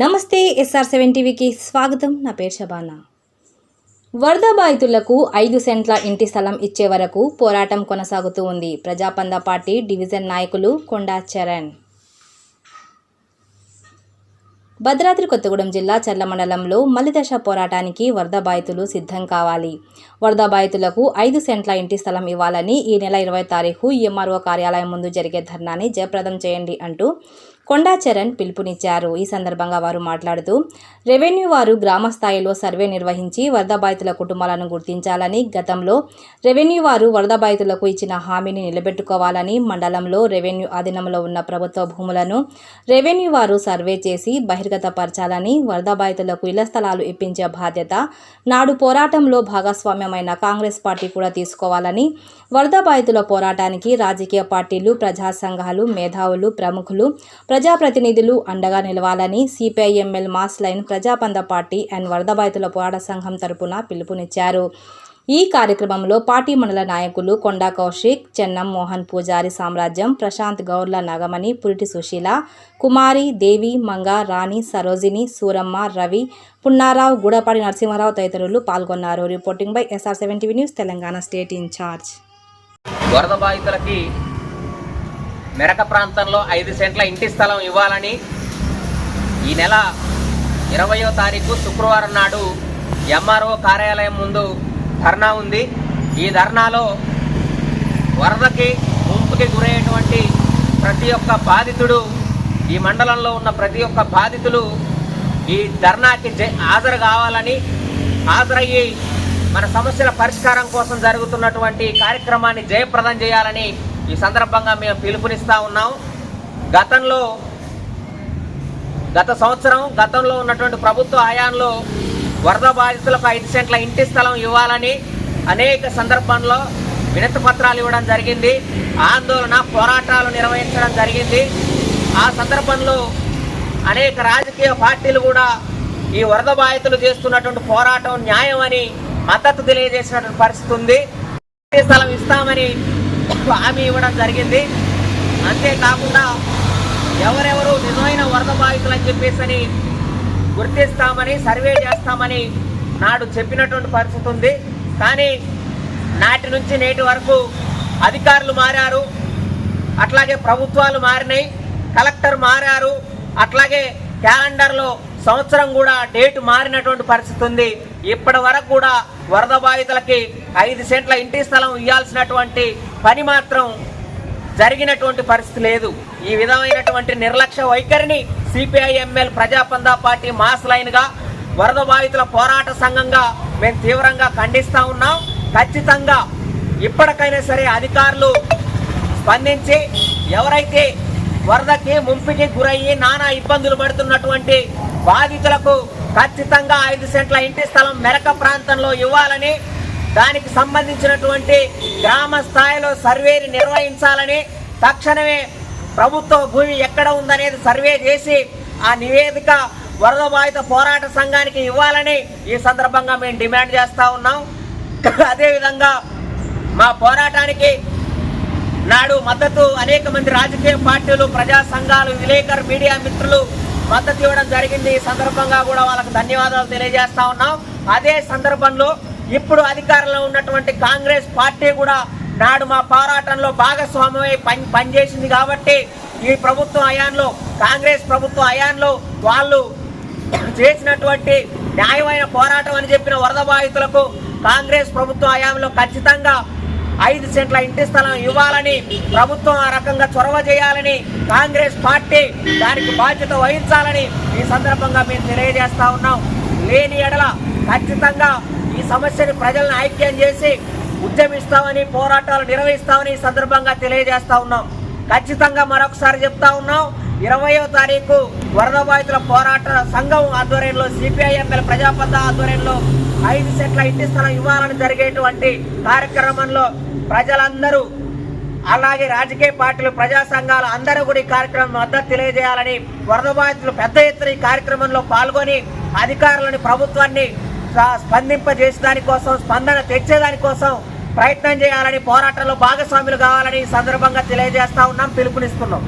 నమస్తే SR seven టీవీకి స్వాగతం. నా పేరు శబానా. వరద బాధితులకు ఐదు సెంట్ల ఇంటి స్థలం ఇచ్చే వరకు పోరాటం కొనసాగుతూ ఉంది. ప్రజాపంద పార్టీ డివిజన్ నాయకులు కొండా చరణ్. భద్రాద్రి కొత్తగూడెం జిల్లా చర్ల మండలంలో మలిదశ పోరాటానికి వరద బాధితులు సిద్ధం కావాలి. వరద బాధితులకు ఐదు సెంట్ల ఇంటి స్థలం ఇవ్వాలని ఈ నెల ఇరవై తారీఖు ఎంఆర్ఓ కార్యాలయం ముందు జరిగే ధర్నాని జయప్రదం చేయండి అంటూ కొండాచరణ్ పిలుపునిచ్చారు. ఈ సందర్భంగా వారు మాట్లాడుతూ రెవెన్యూ వారు గ్రామ స్థాయిలో సర్వే నిర్వహించి వరద బాధితుల కుటుంబాలను గుర్తించాలని గతంలో రెవెన్యూ వారు వరద బాధితులకు ఇచ్చిన హామీని నిలబెట్టుకోవాలని మండలంలో రెవెన్యూ ఆధీనంలో ఉన్న ప్రభుత్వ భూములను రెవెన్యూ వారు సర్వే చేసి బహిర్గతపరచాలని వరద బాధితులకు ఇళ్ళ స్థలాలు ఇప్పించే బాధ్యత నాడు పోరాటంలో భాగస్వామ్యమైన కాంగ్రెస్ పార్టీ కూడా తీసుకోవాలని వరద బాధితుల పోరాటానికి రాజకీయ పార్టీలు ప్రజా సంఘాలు మేధావులు ప్రముఖులు ప్రజాప్రతినిధులు అండగా నిలవాలని CPIML mass line Prajapantha party and వరదబాధితుల పోరాట సంఘం తరపున పిలుపునిచ్చారు. ఈ కార్యక్రమంలో పార్టీ మండల నాయకులు కొండా కౌశిక్ చెన్నం మోహన్ పూజారి సామ్రాజ్యం ప్రశాంత్ గౌర్ల నాగమణి పురిటి సుశీల కుమారి దేవి మంగ రాణి సరోజిని సూరమ్మ రవి పున్నారావు గూడపాడి నరసింహారావు తదితరులు పాల్గొన్నారు. Reporting by SR seventy news Telangana state incharge. వరద బాధితులకి మెరక ప్రాంతంలో ఐదు సెంట్ల ఇంటి స్థలం ఇవ్వాలని ఈ నెల ఇరవయో తారీఖు శుక్రవారం నాడు ఎంఆర్ఓ కార్యాలయం ముందు ధర్నా ఉంది. ఈ ధర్నాలో వరదకి ముంపుకి గురయ్యేటువంటి ప్రతి ఒక్క బాధితుడు ఈ మండలంలో ఉన్న ప్రతి ఒక్క బాధితులు ఈ ధర్నాకి హాజరు కావాలని హాజరయ్యి మన సమస్యల పరిష్కారం కోసం జరుగుతున్నటువంటి కార్యక్రమాన్ని జయప్రదం చేయాలని ఈ సందర్భంగా మేము పిలుపునిస్తా ఉన్నాం. గతంలో గత సంవత్సరం గతంలో ఉన్నటువంటి ప్రభుత్వ హయాంలో వరద బాధితులకు ఐదు సెంట్ల ఇంటి స్థలం ఇవ్వాలని అనేక సందర్భంలో వినతి పత్రాలు ఇవ్వడం జరిగింది. ఆందోళన పోరాటాలు నిర్వహించడం జరిగింది. ఆ సందర్భంలో అనేక రాజకీయ పార్టీలు కూడా ఈ వరద బాధితులు చేస్తున్నటువంటి పోరాటం న్యాయం అని మద్దతు తెలియజేసినటువంటి పరిస్థితి ఉంది. స్థలం ఇస్తామని హామీ ఇవ్వడం జరిగింది. అంతేకాకుండా ఎవరెవరు నిజమైన వరద బాధితులు అని చెప్పేసి గుర్తిస్తామని సర్వే చేస్తామని నాడు చెప్పినటువంటి పరిస్థితి ఉంది. కానీ నాటి నుంచి నేటి వరకు అధికారులు మారారు. అట్లాగే ప్రభుత్వాలు మారినాయి. కలెక్టర్ మారారు. అట్లాగే క్యాలెండర్లో సంవత్సరం కూడా డేట్ మారినటువంటి పరిస్థితి ఉంది. ఇప్పటి వరకు కూడా వరద బాధితులకి ఐదు సెంట్ల ఇంటి స్థలం ఇవ్వాల్సినటువంటి పని మాత్రం జరిగినటువంటి పరిస్థితి లేదు. ఈ విధమైనటువంటి నిర్లక్ష్య వైఖరిని CPI ML Prajapantha party mass లైన్గా వరద బాధితుల పోరాట సంఘంగా మేము తీవ్రంగా ఖండిస్తూ ఉన్నాం. ఖచ్చితంగా ఇప్పటికైనా సరే అధికారులు స్పందించి ఎవరైతే వరదకి ముంపుకి గురయ్యి నానా ఇబ్బందులు పడుతున్నటువంటి బాధితులకు ఖచ్చితంగా ఐదు సెంట్ల ఇంటి స్థలం మెరక ప్రాంతంలో ఇవ్వాలని దానికి సంబంధించినటువంటి గ్రామ స్థాయిలో సర్వేని నిర్వహించాలని తక్షణమే ప్రభుత్వ భూమి ఎక్కడ ఉందనేది సర్వే చేసి ఆ నివేదిక వరద బాధిత పోరాట సంఘానికి ఇవ్వాలని ఈ సందర్భంగా మేము డిమాండ్ చేస్తూ ఉన్నాం. అదేవిధంగా మా పోరాటానికి నాడు మద్దతు అనేక మంది రాజకీయ పార్టీలు ప్రజా సంఘాలు విలేకరు మీడియా మిత్రులు మద్దతు ఇవ్వడం జరిగింది. ఈ సందర్భంగా కూడా వాళ్ళకి ధన్యవాదాలు తెలియజేస్తా ఉన్నాం. అదే సందర్భంలో ఇప్పుడు అధికారంలో ఉన్నటువంటి కాంగ్రెస్ పార్టీ కూడా నాడు మా పోరాటంలో భాగస్వామ్యమై పని పనిచేసింది కాబట్టి ఈ ప్రభుత్వం హయాంలో కాంగ్రెస్ ప్రభుత్వం హయాంలో వాళ్ళు చేసినటువంటి న్యాయమైన పోరాటం అని చెప్పిన వరద బాధితులకు కాంగ్రెస్ ప్రభుత్వ హయాంలో ఖచ్చితంగా ఐదు సెంట్ల ఇంటి స్థలం ఇవ్వాలని ప్రభుత్వం ఆ రకంగా చొరవ చేయాలని కాంగ్రెస్ పార్టీ దానికి బాధ్యత వహించాలని ఈ సందర్భంగా మేము తెలియజేస్తా ఉన్నాం. లేని ఎడల ఖచ్చితంగా ఈ సమస్యని ప్రజలను ఐక్యం చేసి ఉద్యమిస్తామని పోరాటాలు నిర్వహిస్తామని ఈ సందర్భంగా తెలియజేస్తా ఉన్నాం. ఖచ్చితంగా మరొకసారి చెప్తా ఉన్నాం. ఇరవయో తారీఖు వరద బాధితుల పోరాట సంఘం ఆధ్వర్యంలో సిపిఐ ఎమ్మెల్యే ప్రజాపద ఆధ్వర్యంలో ఐదు సెట్ల ఇంటి స్థలం ఇవ్వాలని జరిగేటువంటి కార్యక్రమంలో ప్రజలందరూ అలాగే రాజకీయ పార్టీలు ప్రజా సంఘాలు అందరూ కూడా ఈ కార్యక్రమం మద్దతు తెలియజేయాలని వరద బాధితులు పెద్ద ఎత్తున ఈ కార్యక్రమంలో పాల్గొని అధికారులను ప్రభుత్వాన్ని స- స్పందింపజేసేదానికోసం స్పందన తెచ్చేదానికోసం ప్రయత్నం చేయాలని పోరాటంలో భాగస్వాములు కావాలని ఈ సందర్భంగా తెలియజేస్తా ఉన్నాం పిలుపునిస్తున్నాం.